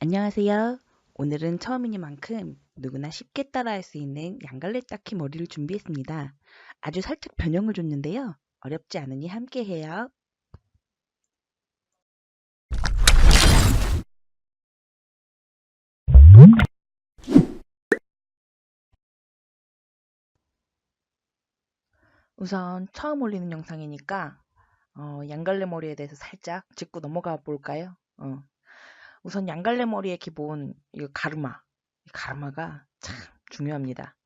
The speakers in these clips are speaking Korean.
안녕하세요. 오늘은 처음이니만큼 누구나 쉽게 따라할 수 있는 양갈래 닦기 머리를 준비했습니다. 아주 살짝 변형을 줬는데요. 어렵지 않으니 함께 해요. 우선 처음 올리는 영상이니까 어, 양갈래 머리에 대해서 살짝 짚고 넘어가 볼까요? 어. 우선 양갈래 머리의 기본 이 가르마, 이 가르마가 참 중요합니다.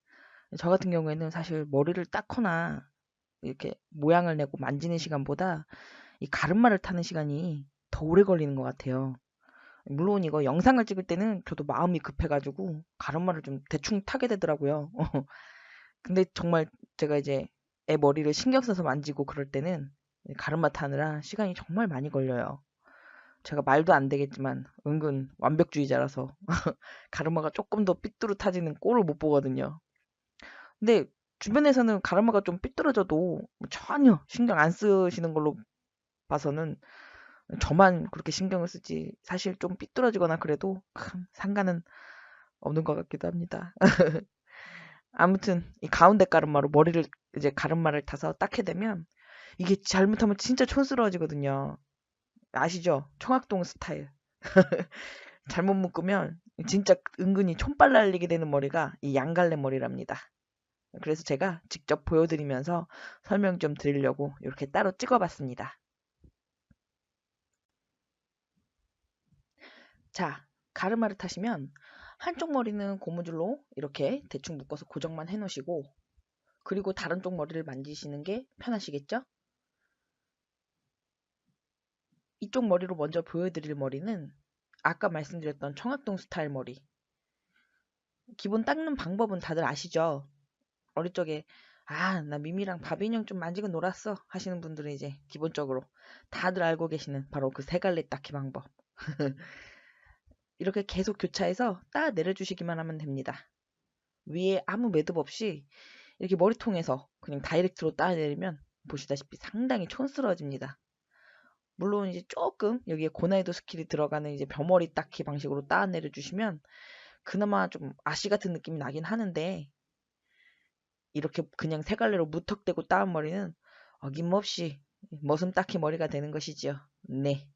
저 같은 경우에는 사실 머리를 닦거나 이렇게 모양을 내고 만지는 시간보다 이 가르마를 타는 시간이 더 오래 걸리는 것 같아요. 물론 이거 영상을 찍을 때는 저도 마음이 급해가지고 가르마를 좀 대충 타게 되더라고요. 근데 정말 제가 이제 애 머리를 신경 써서 만지고 그럴 때는 가르마 타느라 시간이 정말 많이 걸려요. 제가 말도 안 되겠지만 은근 완벽주의자라서 가르마가 조금 더 삐뚤어타지는 꼴을 못 보거든요. 근데 주변에서는 가르마가 좀 삐뚤어져도 전혀 신경 안 쓰시는 걸로 봐서는 저만 그렇게 신경을 쓰지 사실 좀 삐뚤어지거나 그래도 큰 상관은 없는 것 같기도 합니다. 아무튼 이 가운데 가르마로 머리를 이제 가르마를 타서 닦게 되면 이게 잘못하면 진짜 촌스러워지거든요. 아시죠? 청학동 스타일. 잘못 묶으면 진짜 은근히 촌빨 날리게 되는 머리가 이 양갈래 머리랍니다. 그래서 제가 직접 보여드리면서 설명 좀 드리려고 이렇게 따로 찍어봤습니다. 자, 가르마를 타시면 한쪽 머리는 고무줄로 이렇게 대충 묶어서 고정만 해놓으시고 그리고 다른 쪽 머리를 만지시는 게 편하시겠죠? 이쪽 머리로 먼저 보여드릴 머리는 아까 말씀드렸던 청학동 스타일 머리. 기본 닦는 방법은 다들 아시죠? 어릴 적에 아, 나 미미랑 바비인형 좀 만지고 놀았어 하시는 분들은 이제 기본적으로 다들 알고 계시는 바로 그 세 갈래 닦기 방법. 이렇게 계속 교차해서 따 내려주시기만 하면 됩니다. 위에 아무 매듭 없이 이렇게 머리통에서 그냥 다이렉트로 따 내리면 보시다시피 상당히 촌스러워집니다. 물론 이제 조금 여기에 고난이도 스킬이 들어가는 이제 벼머리 닦기 방식으로 따 내려 주시면 그나마 좀 아씨 같은 느낌이 나긴 하는데 이렇게 그냥 세 갈래로 무턱대고 따은 머리는 어김없이 머슴 닦기 머리가 되는 것이지요. 네.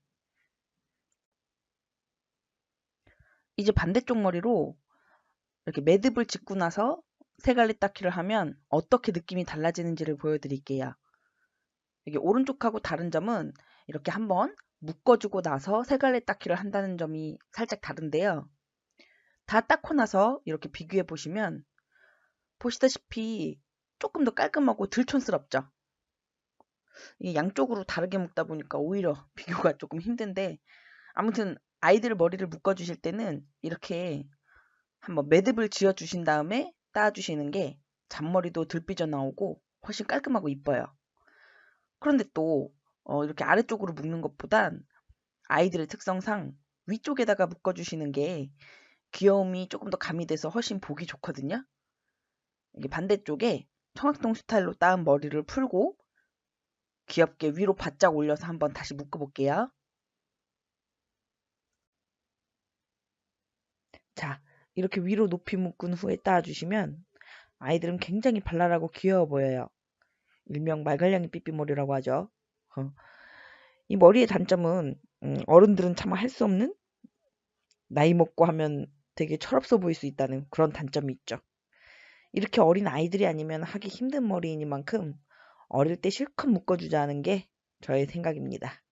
이제 반대쪽 머리로 이렇게 매듭을 짓고 나서 세 갈래 닦기를 하면 어떻게 느낌이 달라지는지를 보여드릴게요. 이게 오른쪽하고 다른 점은 이렇게 한번 묶어주고 나서 세 갈래 닦기를 한다는 점이 살짝 다른데요. 다 닦고 나서 이렇게 비교해 보시면 보시다시피 조금 더 깔끔하고 덜 촌스럽죠. 이 양쪽으로 다르게 묶다 보니까 오히려 비교가 조금 힘든데 아무튼 아이들 머리를 묶어주실 때는 이렇게 한번 매듭을 지어 주신 다음에 따주시는 게 잔머리도 덜 삐져 나오고 훨씬 깔끔하고 이뻐요. 그런데 또 어, 이렇게 아래쪽으로 묶는 것보단 아이들의 특성상 위쪽에다가 묶어주시는 게 귀여움이 조금 더 가미돼서 훨씬 보기 좋거든요. 이게 반대쪽에 청학동 스타일로 따은 머리를 풀고 귀엽게 위로 바짝 올려서 한번 다시 묶어볼게요. 자, 이렇게 위로 높이 묶은 후에 따주시면 아이들은 굉장히 발랄하고 귀여워 보여요. 일명 말갈량이 삐삐머리라고 하죠. 어. 이 머리의 단점은 음, 어른들은 차마 할 수 없는 나이 먹고 하면 되게 철없어 보일 수 있다는 그런 단점이 있죠. 이렇게 어린 아이들이 아니면 하기 힘든 머리이니만큼 어릴 때 실컷 묶어주자는 게 저의 생각입니다.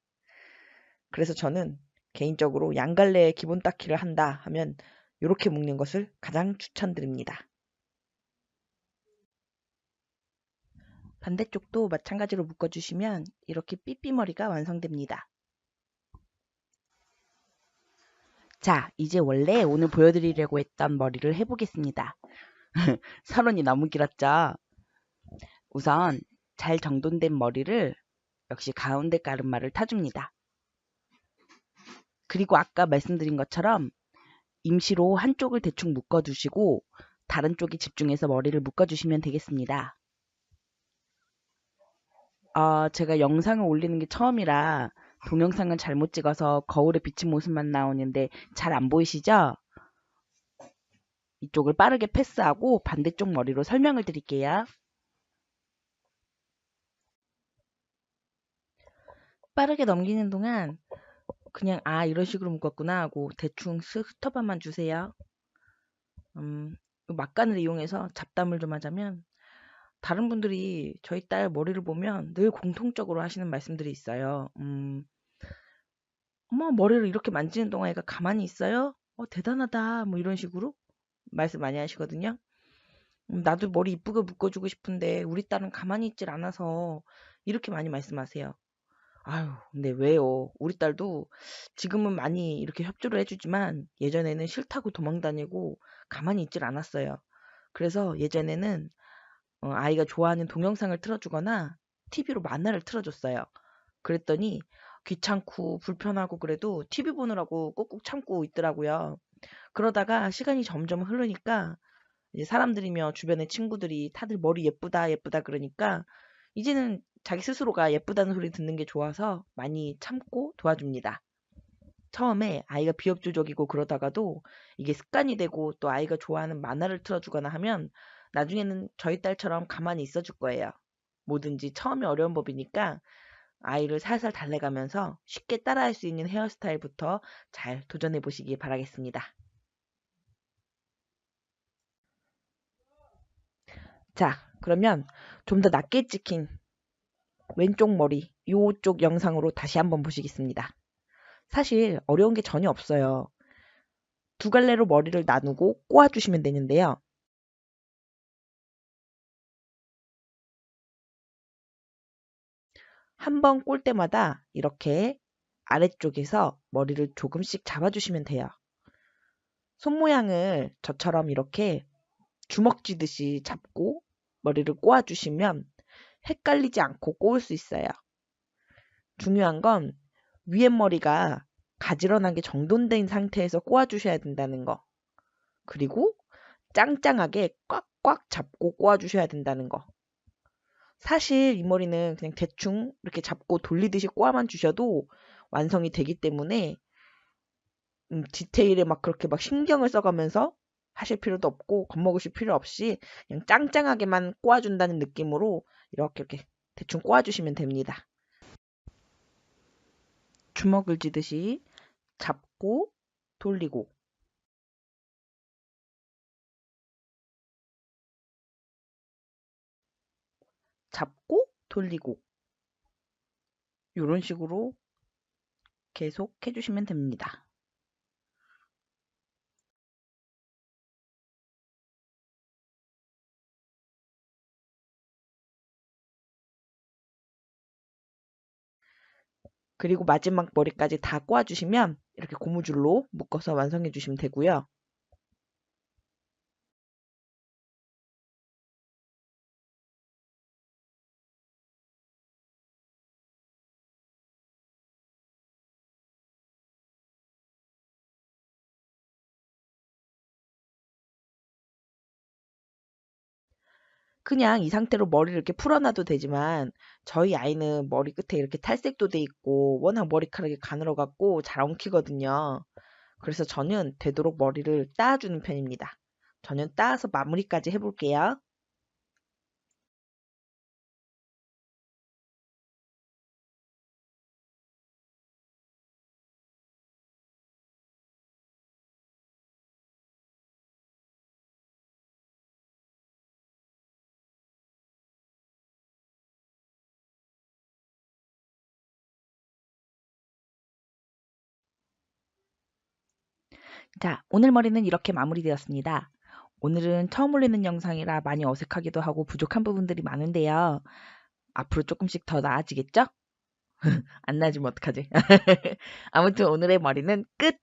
그래서 저는 개인적으로 양갈래의 기본 닦기를 한다 하면 이렇게 묶는 것을 가장 추천드립니다. 반대쪽도 마찬가지로 묶어주시면 이렇게 삐삐머리가 완성됩니다. 자, 이제 원래 오늘 보여드리려고 했던 머리를 해보겠습니다. 서론이 너무 길었죠? 우선 잘 정돈된 머리를 역시 가운데 가르마를 타줍니다. 그리고 아까 말씀드린 것처럼 임시로 한쪽을 대충 묶어주시고 다른 쪽에 집중해서 머리를 묶어주시면 되겠습니다. 어, 제가 영상을 올리는 게 처음이라 동영상은 잘못 찍어서 거울에 비친 모습만 나오는데 잘 안 보이시죠? 이쪽을 빠르게 패스하고 반대쪽 머리로 설명을 드릴게요. 빠르게 넘기는 동안 그냥 아 이런 식으로 묶었구나 하고 대충 쓱 흩어봐만 주세요. 음, 막간을 이용해서 잡담을 좀 하자면 다른 분들이 저희 딸 머리를 보면 늘 공통적으로 하시는 말씀들이 있어요. 음, 어머 머리를 이렇게 만지는 동안 애가 가만히 있어요? 어 대단하다 뭐 이런 식으로 말씀 많이 하시거든요. 음, 나도 머리 이쁘게 묶어주고 싶은데 우리 딸은 가만히 있질 않아서 이렇게 많이 말씀하세요. 아유, 근데 왜요? 우리 딸도 지금은 많이 이렇게 협조를 해주지만 예전에는 싫다고 도망다니고 가만히 있질 않았어요. 그래서 예전에는 어, 아이가 좋아하는 동영상을 틀어주거나 TV로 만화를 틀어줬어요. 그랬더니 귀찮고 불편하고 그래도 TV 보느라고 꾹꾹 참고 있더라고요. 그러다가 시간이 점점 흐르니까 이제 사람들이며 주변의 친구들이 다들 머리 예쁘다 예쁘다 그러니까 이제는 자기 스스로가 예쁘다는 소리 듣는 게 좋아서 많이 참고 도와줍니다. 처음에 아이가 비협조적이고 그러다가도 이게 습관이 되고 또 아이가 좋아하는 만화를 틀어주거나 하면 나중에는 저희 딸처럼 가만히 있어 줄 거예요. 뭐든지 처음이 어려운 법이니까 아이를 살살 달래가면서 쉽게 따라할 수 있는 헤어스타일부터 잘 도전해 보시기 바라겠습니다. 자, 그러면 좀 더 낮게 찍힌 왼쪽 머리 이쪽 영상으로 다시 한번 보시겠습니다. 사실 어려운 게 전혀 없어요. 두 갈래로 머리를 나누고 꼬아주시면 되는데요. 한 번 꼴 때마다 이렇게 아래쪽에서 머리를 조금씩 잡아주시면 돼요. 손 모양을 저처럼 이렇게 주먹 쥐듯이 잡고 머리를 꼬아주시면 헷갈리지 않고 꼬을 수 있어요. 중요한 건 위에 머리가 가지런하게 정돈된 상태에서 꼬아주셔야 된다는 거. 그리고 짱짱하게 꽉꽉 잡고 꼬아주셔야 된다는 거. 사실 이 머리는 그냥 대충 이렇게 잡고 돌리듯이 꼬아만 주셔도 완성이 되기 때문에 음, 디테일에 막 그렇게 막 신경을 써가면서 하실 필요도 없고 겁먹으실 필요 없이 그냥 짱짱하게만 꼬아준다는 느낌으로 이렇게 이렇게 대충 꼬아주시면 됩니다. 주먹을 쥐듯이 잡고 돌리고 잡고 돌리고 이런 식으로 계속 해주시면 됩니다. 그리고 마지막 머리까지 다 꼬아주시면 이렇게 고무줄로 묶어서 완성해 주시면 되고요. 그냥 이 상태로 머리를 이렇게 풀어놔도 되지만 저희 아이는 머리 끝에 이렇게 탈색도 돼 있고 워낙 머리카락이 가늘어 갖고 잘 엉키거든요. 그래서 저는 되도록 머리를 따주는 편입니다. 저는 따서 마무리까지 해볼게요. 자, 오늘 머리는 이렇게 마무리되었습니다. 오늘은 처음 올리는 영상이라 많이 어색하기도 하고 부족한 부분들이 많은데요. 앞으로 조금씩 더 나아지겠죠? 안 나아지면 어떡하지? 아무튼 오늘의 머리는 끝!